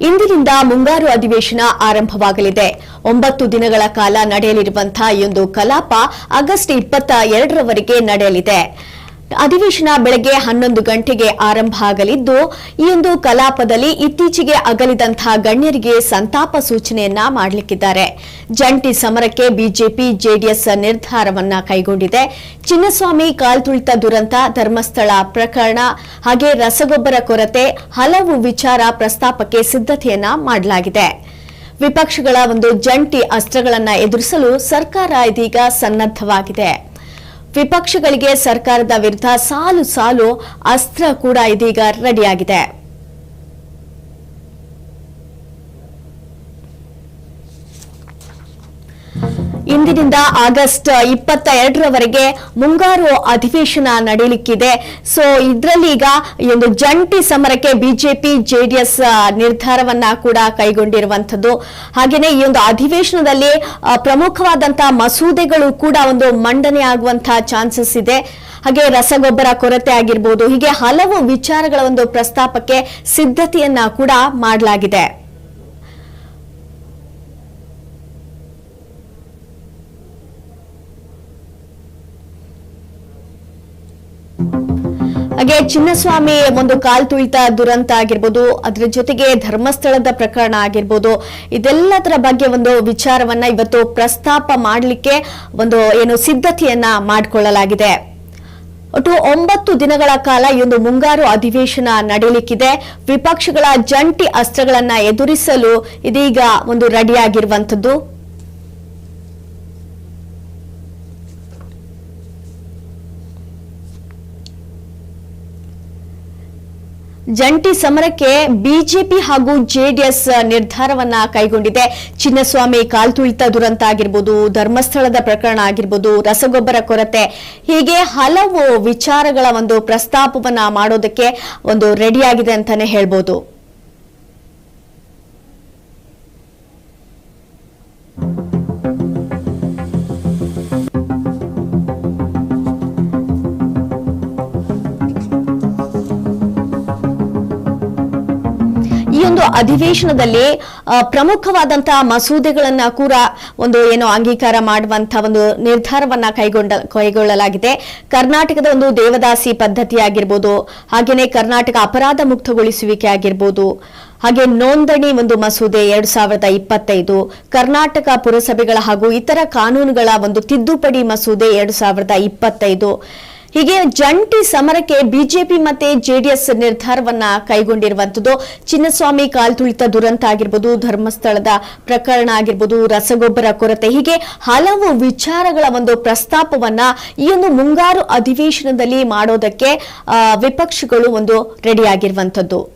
ಇಂದಿನಿಂದ ಮುಂಗಾರು ಅಧಿವೇಶನ ಆರಂಭವಾಗಲಿದೆ. ಒಂಬತ್ತು ದಿನಗಳ ಕಾಲ ನಡೆಯಲಿರುವಂತಹ ಈ ಒಂದು ಕಲಾಪ ಆಗಸ್ಟ್ ಇಪ್ಪತ್ತ ಎರಡರವರೆಗೆ ನಡೆಯಲಿದೆ. ಅಧಿವೇಶನ ಬೆಳಗ್ಗೆ ಹನ್ನೊಂದು ಗಂಟೆಗೆ ಆರಂಭ ಆಗಲಿದ್ದು, ಈ ಒಂದು ಕಲಾಪದಲ್ಲಿ ಇತ್ತೀಚೆಗೆ ಅಗಲಿದಂತಹ ಗಣ್ಯರಿಗೆ ಸಂತಾಪ ಸೂಚನೆಯನ್ನ ಮಾಡಲಿಕ್ಕಿದ್ದಾರೆ. ಜಂಟಿ ಸಮರಕ್ಕೆ ಬಿಜೆಪಿ, ಜೆಡಿಎಸ್ ನಿರ್ಧಾರವನ್ನ ಕೈಗೊಂಡಿದೆ. ಚಿನ್ನಸ್ವಾಮಿ ಕಾಲ್ತುಳಿತ ದುರಂತ, ಧರ್ಮಸ್ಥಳ ಪ್ರಕರಣ, ಹಾಗೆ ರಸಗೊಬ್ಬರ ಕೊರತೆ, ಹಲವು ವಿಚಾರ ಪ್ರಸ್ತಾಪಕ್ಕೆ ಸಿದ್ಧತೆಯನ್ನ ಮಾಡಲಾಗಿದೆ. ವಿಪಕ್ಷಗಳ ಒಂದು ಜಂಟಿ ಅಸ್ತ್ರಗಳನ್ನು ಎದುರಿಸಲು ಸರ್ಕಾರ ಇದೀಗ ಸನ್ನದ್ಧವಾಗಿದೆ. ವಿಪಕ್ಷಗಳಿಗೆ ಸರ್ಕಾರದ ವಿರುದ್ಧ ಸಾಲು ಸಾಲು ಅಸ್ತ್ರ ಕೂಡ ಇದೀಗ ರೆಡಿಯಾಗಿದೆ. ಇಂದಿನಿಂದ ಆಗಸ್ಟ್ ಇಪ್ಪತ್ತ ಎರಡರವರೆಗೆ ಮುಂಗಾರು ಅಧಿವೇಶನ ನಡೆಯಲಿಕ್ಕಿದೆ ಸೊ ಇದರಲ್ಲಿ ಈಗ ಈ ಒಂದು ಜಂಟಿ ಸಮರಕ್ಕೆ ಬಿಜೆಪಿ, ಜೆಡಿಎಸ್ ನಿರ್ಧಾರವನ್ನ ಕೂಡ ಕೈಗೊಂಡಿರುವಂತದ್ದು ಹಾಗೆಯೇ ಈ ಒಂದು ಅಧಿವೇಶನದಲ್ಲಿ ಪ್ರಮುಖವಾದಂತಹ ಮಸೂದೆಗಳು ಕೂಡ ಒಂದು ಮಂಡನೆ ಆಗುವಂತಹ ಚಾನ್ಸಸ್ ಇದೆ. ಹಾಗೆ ರಸಗೊಬ್ಬರ ಕೊರತೆ ಆಗಿರ್ಬೋದು, ಹೀಗೆ ಹಲವು ವಿಚಾರಗಳ ಒಂದು ಪ್ರಸ್ತಾಪಕ್ಕೆ ಸಿದ್ಧತೆಯನ್ನ ಕೂಡ ಮಾಡಲಾಗಿದೆ. ಹಾಗೆ ಚಿನ್ನಸ್ವಾಮಿ ಒಂದು ಕಾಲ್ ತುಳಿತ ದುರಂತ ಆಗಿರ್ಬೋದು, ಅದರ ಜೊತೆಗೆ ಧರ್ಮಸ್ಥಳದ ಪ್ರಕರಣ ಆಗಿರ್ಬೋದು, ಇದೆಲ್ಲದರ ಬಗ್ಗೆ ಒಂದು ವಿಚಾರವನ್ನ ಇವತ್ತು ಪ್ರಸ್ತಾಪ ಮಾಡಲಿಕ್ಕೆ ಒಂದು ಏನು ಸಿದ್ಧತೆಯನ್ನ ಮಾಡಿಕೊಳ್ಳಲಾಗಿದೆ. ಒಟ್ಟು ಒಂಬತ್ತು ದಿನಗಳ ಕಾಲ ಈ ಒಂದು ಮುಂಗಾರು ಅಧಿವೇಶನ ನಡೆಯಲಿಕ್ಕಿದೆ ವಿಪಕ್ಷಗಳ ಜಂಟಿ ಅಸ್ತ್ರಗಳನ್ನ ಎದುರಿಸಲು ಇದೀಗ ಒಂದು ರೆಡಿಯಾಗಿರುವಂತದ್ದು ಜಂಟಿ ಸಮರಕ್ಕೆ ಬಿಜೆಪಿ ಹಾಗೂ ಜೆಡಿಎಸ್ ನಿರ್ಧಾರವನ್ನ ಕೈಗೊಂಡಿದೆ. ಚಿನ್ನಸ್ವಾಮಿ ಕಾಲ್ತುಳಿತ ದುರಂತ ಆಗಿರ್ಬೋದು, ಧರ್ಮಸ್ಥಳದ ಪ್ರಕರಣ ಆಗಿರ್ಬೋದು, ರಸಗೊಬ್ಬರ ಕೊರತೆ. ಹೀಗೆ ಹಲವು ವಿಚಾರಗಳ ಒಂದು ಪ್ರಸ್ತಾಪವನ್ನ ಮಾಡೋದಕ್ಕೆ ಒಂದು ರೆಡಿಯಾಗಿದೆ ಅಂತಾನೆ ಹೇಳ್ಬೋದು. ಅಧಿವೇಶನದಲ್ಲಿ ಪ್ರಮುಖವಾದಂತಹ ಮಸೂದೆಗಳನ್ನ ಕೂಡ ಒಂದು ಏನು ಅಂಗೀಕಾರ ಮಾಡುವಂತಹ ಒಂದು ನಿರ್ಧಾರವನ್ನ ಕೈಗೊಂಡ, ಕೈಗೊಳ್ಳಲಾಗಿದೆ. ಕರ್ನಾಟಕದ ಒಂದು ದೇವದಾಸಿ ಪದ್ಧತಿ ಆಗಿರ್ಬೋದು, ಹಾಗೇನೆ ಕರ್ನಾಟಕ ಅಪರಾಧ ಮುಕ್ತಗೊಳಿಸುವಿಕೆ ಆಗಿರ್ಬೋದು, ಹಾಗೆ ನೋಂದಣಿ ಒಂದು ಮಸೂದೆ ಎರಡ್ ಸಾವಿರದ ಇಪ್ಪತ್ತೈದು, ಕರ್ನಾಟಕ ಪುರಸಭೆಗಳ ಹಾಗೂ ಇತರ ಕಾನೂನುಗಳ ಒಂದು ತಿದ್ದುಪಡಿ ಮಸೂದೆ ಎರಡ್ ಸಾವಿರದ ಇಪ್ಪತ್ತೈದು ಹೀಗೆ ಜಂಟಿ ಸಮರಕ್ಕೆ ಬಿಜೆಪಿ ಮತ್ತೆ ಜೆಡಿಎಸ್ ನಿರ್ಧಾರವನ್ನ ಕೈಗೊಂಡಿರುವಂತದ್ದು. ಚಿನ್ನಸ್ವಾಮಿ ಕಾಲ್ತುಳಿತ ದುರಂತ ಆಗಿರ್ಬೋದು, ಧರ್ಮಸ್ಥಳದ ಪ್ರಕರಣ ಆಗಿರ್ಬೋದು, ರಸಗೊಬ್ಬರ ಕೊರತೆ. ಹೀಗೆ ಹಲವು ವಿಚಾರಗಳ ಒಂದು ಪ್ರಸ್ತಾಪವನ್ನ ಈ ಒಂದು ಮುಂಗಾರು ಅಧಿವೇಶನದಲ್ಲಿ ಮಾಡೋದಕ್ಕೆ ವಿಪಕ್ಷಗಳು ಒಂದು ರೆಡಿಯಾಗಿರುವಂತದ್ದು